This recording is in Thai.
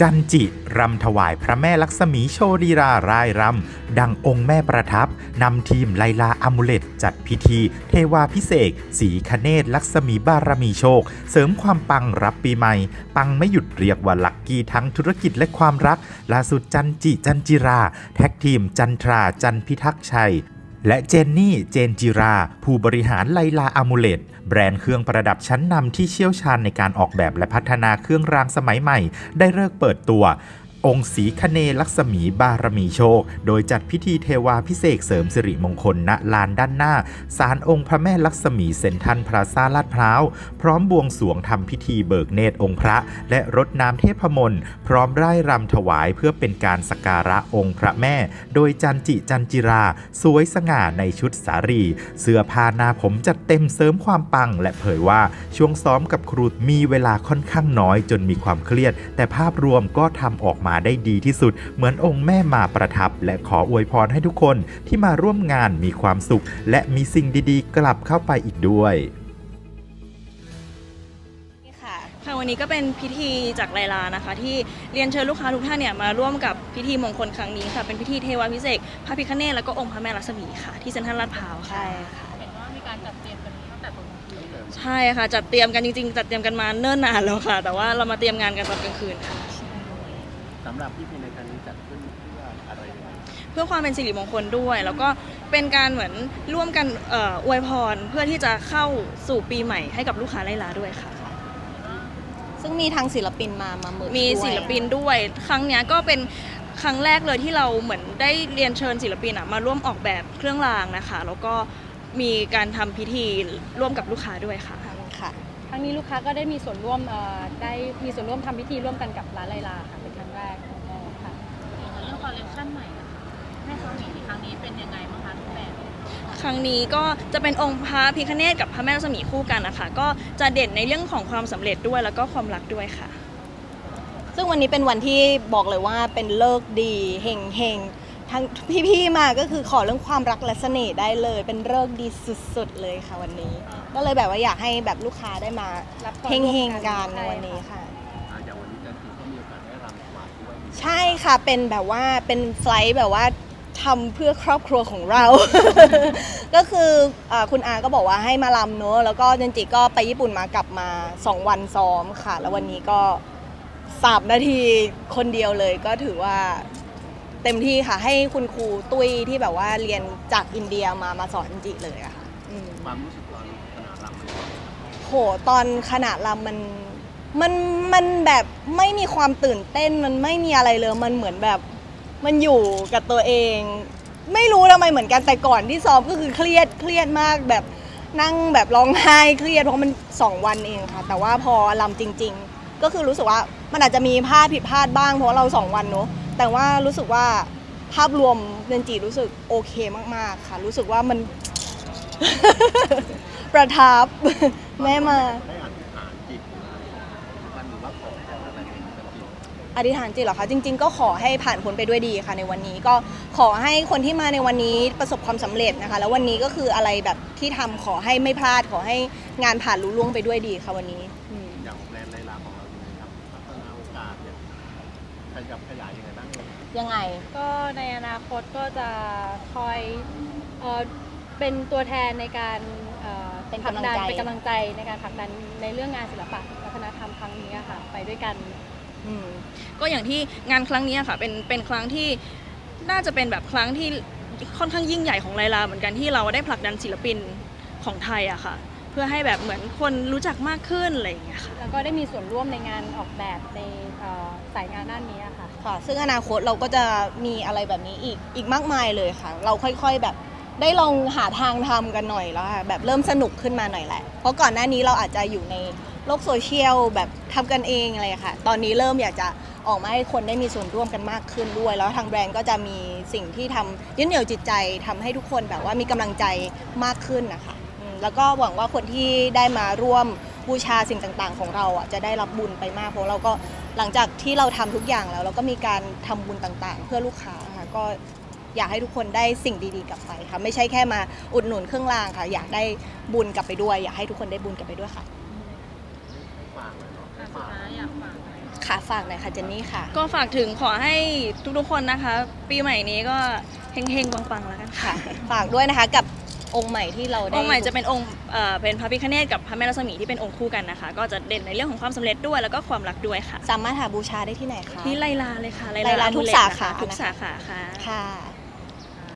จันจิรำถวายพระแม่ลักษมีโชดีรารายรำ ดังองค์แม่ประทับ นำทีมไลลาอามูเลตจัดพิธี เทวาพิเศษสีคเนศลักษมีบารมีโชค เสริมความปังรับปีใหม่ ปังไม่หยุดเรียกว่าลักกี้ทั้งธุรกิจและความรักล่าสุดจันจิจันจิรา แท็กทีมจันทราจันพิทักษ์ชัย และเจนนี่ เจนจิรา ผู้บริหารไลลาอามูเลตแบรนด์เครื่องประดับชั้นนำที่เชี่ยวชาญในการออกแบบและพัฒนาเครื่องรางสมัยใหม่ ได้เลิกเปิดตัว องค์ศรีคเนลักษมีบารมีโชค โดยจัดพิธีเทวาพิเศษเสริมสิริมงคลณลานด้านหน้าศาลองค์พระแม่ลักษมีเซนทันพลาซาลาดพร้าว พร้อมบวงสวงทำพิธีเบิกเนตรองค์พระ และรดน้ำเทพมนต์พร้อมร่ายรำถวายเพื่อเป็นการสักการะองค์พระแม่ โดยจันจิจันจิรา สวยสง่าในชุดสารี เสื้อผ้าหน้าผมจัดเต็มเสริมความปัง และเผยว่าช่วงซ้อมกับครูมีเวลาค่อนข้างน้อยจนมีความเครียด แต่ภาพรวมก็ทำออกมาได้ดีที่สุด เหมือนองค์แม่มาประทับ และขออวยพรให้ทุกคนที่มาร่วมงานมีความสุข และมีสิ่งดีๆ กลับเข้าไปอีกด้วยค่ะค่ะวันนี้ก็เป็นพิธีจากไลลานะคะ ที่เรียนเชิญลูกค้าทุกท่านเนี่ยมาร่วมกับพิธีมงคลครั้งนี้ค่ะ เป็นพิธีเทวาพิเศษกพระพิคเนศแล้วก็องค์พระแม่ลักษมีค่ะ ที่เซ็นทรัลลาดพร้าวค่ะเห็นว่ามีการจัดเตรียมกันตั้งแต่ตอนกลางคืนเลยใช่ค่ะ จัดเตรียมกันจริงๆ จัดเตรียมกันมาเนิ่นนานแล้วค่ะ แต่ว่าเรามาเตรียมงานกันตอนกลางคืนค่ะ สำหรับพิธีในครั้งนี้จัดขึ้นเพื่ออะไรยังไงเพื่อความเป็นสิริมงคลด้วย แล้วก็เป็นการเหมือนร่วมกันเอ่ออวยพรเพื่อที่จะเข้าสู่ปีใหม่ให้กับลูกค้าไลลาด้วยค่ะ ซึ่งมีทางศิลปินมามาเมิร์มีด้วยศิลปินด้วย ครั้งเนี้ยก็เป็นครั้งแรกเลยที่เราเหมือนได้เรียนเชิญศิลปินอะมาร่วมออกแบบเครื่องรางนะคะ แล้วก็มีการทำพิธีร่วมกับลูกค้าด้วยค่ะ ค่ะครั้งนี้ลูกค้าก็ได้มีส่วนร่วมเอ่อได้มีส่วนร่วมทำพิธีร่วมกันกับร้านไลลาค่ะ เป็นครั้งแรกค่ะ เรื่องคอลเลคชันใหม่อะค่ะแม่สมีในครั้งนี้เป็นยังไงบ้างคะทุกแบบครั้งนี้ก็จะเป็นองค์พระพิคเนตกับพระแม่รัศมีคู่กันนะคะก็จะเด่นในเรื่องของความสำเร็จด้วยแล้วก็ความรักด้วยค่ะ ซึ่งวันนี้เป็นวันที่บอกเลยว่าเป็นเลิกษ์ดีเฮงเฮงทั้งพี่ๆมาก็คือขอเรื่องความรักและเสน่ห์ได้เลย เป็นเลิกษ์ดีสุดๆเลยค่ะวันนี้ ก็เลยแบบว่าอยากให้แบบลูกค้าได้มารับพรเฮงร่วมเฮงๆกันในช่วันนี้ค่ะ ใช่ค่ะ เป็นแบบว่าเป็นไฟลท์แบบว่าทำเพื่อครอบครัวของเรา ก็คืออาคุณอาก็บอกว่าให้มาลำเนอะแล้วก็จันจิก็ไปญี่ปุ่นมากลับมา 2 วันซ้อมค่ะ แล้ววันนี้ก็สามนาทีคนเดียวเลยก็ถือว่าเต็มที่ค่ะให้คุณครูตุ้ยที่แบบว่าเรียนจากอินเดียมามาสอนจันจิเลยอะค่ะอืม ความรู้สึกตอนขณะรำมันโหตอนขณะรำมัน มันมันแบบไม่มีความตื่นเต้นมันไม่มีอะไรเลย มันเหมือนแบบมันอยู่กับตัวเอง ไม่รู้ทำไมเหมือนกันแต่ก่อนที่ซ้อมก็คือเครียดเครียดมากแบบนั่งแบบร้องไห้เครียดเพราะมันสองวันเองค่ะ แต่ว่าพอรำจริง ๆ ก็คือรู้สึกว่ามันอาจจะมีพลาดผิดพลาดบ้างเพราะเราสองวันเนอะแต่ว่ารู้สึกว่าภาพรวมเรนจีรู้สึกโอเคมากๆค่ะ รู้สึกว่ามัน ประทับแม่มา ได้อธิษฐานจิตมันหรือว่าขอพรอะไรในจันทร์ อธิษฐานจิตเหรอคะจริง ๆ ก็ขอให้ผ่านพ้นไปด้วยดีค่ะในวันนี้ก็ขอให้คนที่มาในวันนี้ประสบความสำเร็จนะคะ แล้ววันนี้ก็คืออะไรแบบที่ทำขอให้ไม่พลาดขอให้งานผ่านลุล่วงไปด้วยดีค่ะวันนี้อืม อย่างแบรนด์ไลลาของเรายังไงครับพัฒนาโอกาสเนี่ยขยับขยายยังไงบ้างเลยยังไง ก็ในอนาคตก็จะคอยเอ่อเป็นตัวแทนในการเอ่อเป็นผลักำลังดันใจเป็นกำลังใจในการผลักดันในเรื่องงานศิลปะวัฒนธรรมครั้งนี้อะค่ะ ไปด้วยกัน อืมก็อย่างที่งานครั้งนี้ค่ะเป็นเป็นครั้งที่น่าจะเป็นแบบครั้งที่ค่อนข้างยิ่งใหญ่ของไลลาเหมือนกันที่เราได้ผลักดันศิลปินของไทยอะค่ะ เพื่อให้แบบเหมือนคนรู้จักมากขึ้นอะไรอย่างเงี้ยค่ะ แล้วก็ได้มีส่วนร่วมในงานออกแบบในเอ่อสายงานด้านนี้อะค่ะ ค่ะ ซึ่งอนาคตเราก็จะมีอะไรแบบนี้อีกอีกมากมายเลยค่ะ เราค่อยๆแบบได้ลองหาทางทำกันหน่อยแล้วค่ะแบบเริ่มสนุกขึ้นมาหน่อยแหละ เพราะก่อนหน้านี้เราอาจจะอยู่ใน โลกโซเชียลแบบทำกันเองอะไรค่ะ ตอนนี้เริ่มอยากจะออกมาให้คนได้มีส่วนร่วมกันมากขึ้นด้วย แล้วทางแบรนด์ก็จะมีสิ่งที่ทำยึดเหนี่ยวจิตใจทำให้ทุกคนแบบว่ามีกำลังใจมากขึ้นนะคะอืมแล้วก็หวังว่าคนที่ได้มาร่วมบูชาสิ่งต่างๆ ของเราอะจะได้รับบุญไปมาก เพราะเราก็หลังจากที่เราทำทุกอย่างแล้ว เราก็มีการทำบุญต่างๆ เพื่อลูกค้าค่ะก็ อยากให้ทุกคนได้สิ่งดีๆกลับไปค่ะ ไม่ใช่แค่มาอุดหนุนเครื่องรางค่ะ อยากได้บุญกลับไปด้วย อยากให้ทุกคนได้บุญกลับไปด้วยค่ะ ค่ะฝากหน่อยค่ะเจนนี่ค่ะ ก็ฝากถึงขอให้ทุกๆคนนะคะ ปีใหม่นี้ก็เฮงๆปังๆแล้วกันค่ะค่ะ ฝากด้วยนะคะกับองค์ใหม่ที่เราได้องค์ใหม่จะเป็นองค์เอ่อเป็นพระพิฆเนศกับพระแม่รัศมีที่เป็นองค์คู่กันนะคะ ก็จะเด่นในเรื่องของความสำเร็จด้วยแล้วก็ความรักด้วยค่ะ สามารถหาบูชาได้ที่ไหนคะที่ไลลาเลยค่ะไลลาทุกอมูเลตสานะคะขาทุกนะคะสาขาค่ะ ค่ะ